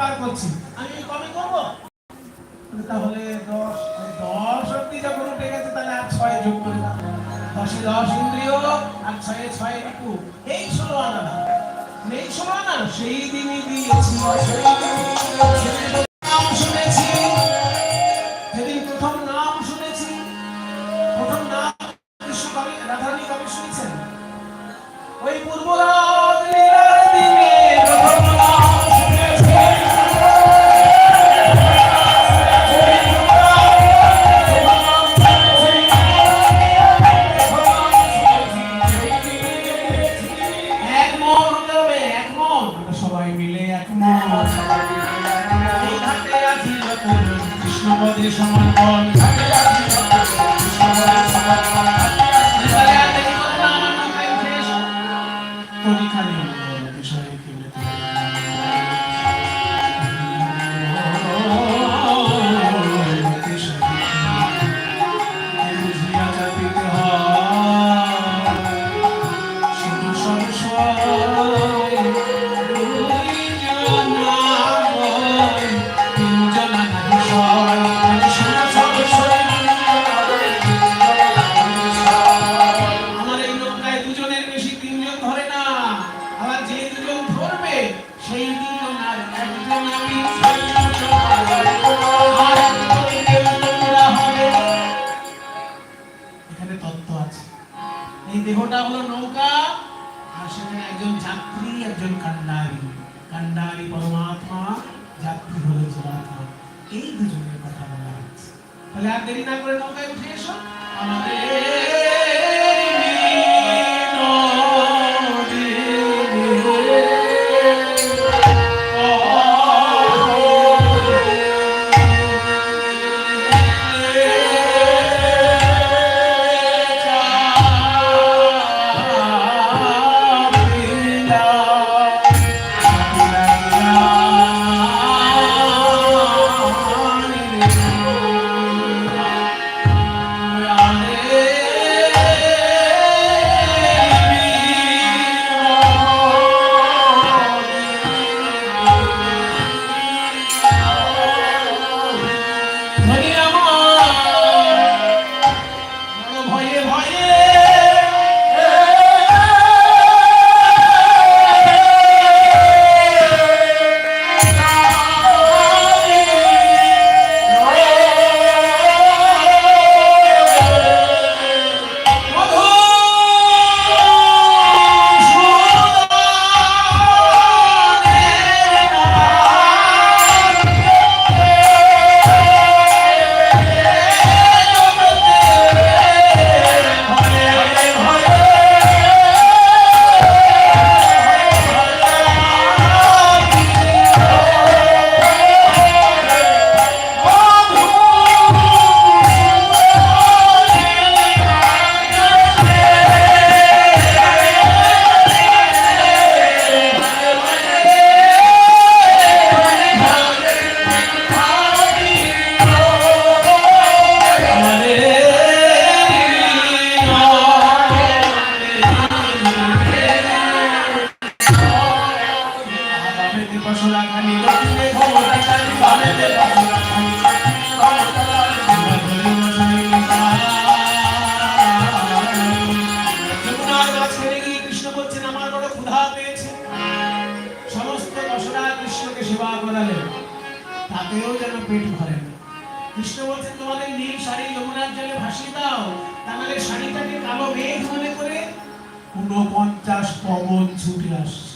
পার করছি। আমি কমে করব? তাহলে দশ দশ অব্দি যখন উঠে গেছে, তাহলে আর ছয় যোগ করে দশে দশ ইন্দ্রিয়, আর ছয়ে ছয় একটু এই ষোলো আনা নেই ষোলো আনা সেই দিনই দিয়েছি। কৃষ্ণপদে সমর্পণ। ঘাটে কান্ডারি পরমাত্মা, যাত্রী হলো জীবাত্মা। এই দুজনের কথা বলা হচ্ছে। তাহলে আর দেরি না করে নৌকায় উঠে এসো। আমাদের Yeah! ভয়ে কৃষ্ণ বলছেন আমার বড় ক্ষুধা পেয়েছে। সমস্ত দশরা কৃষ্ণকে সেবা করালেন তাতেও যেন পেট ভরে কৃষ্ণ বলছেন, তোমাদের নীল শাড়ি যমুনার জলে ভাসিয়ে দাও। তাহলে শাড়িটাকে কালো মেঘ মনে করে ঊনপঞ্চাশ পবন ছুটে আসছে।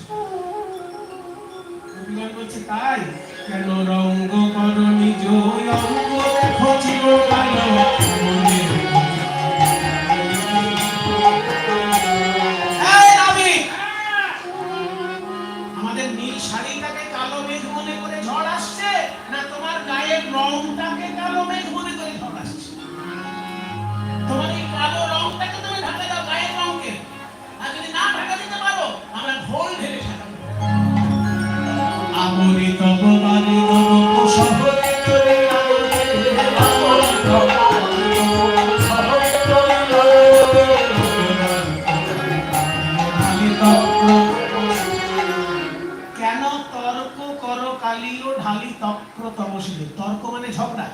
cristais, que é adoram তর্ক মানে ঝগড়া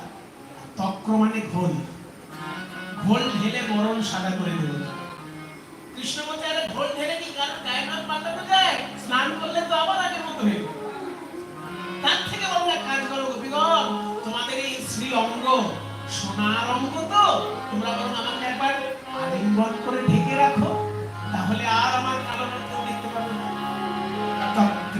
তক্র মানে ঘোল। ঘোল ঢেলে মরণ সাদা করে দেব। কৃষ্ণ স্নান তো মতো থেকে এক কাজ করো তোমাদের এই শ্রী সোনার তো তোমরা করে ঢেকে রাখো, তাহলে আর আমার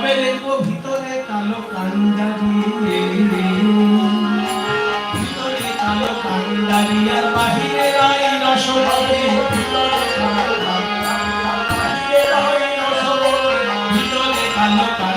কবে দেখব ভিতরে কালো কান্দারি ভিতরে কালো কান্দারি আর বাহিরে ভিতরে কালো কালো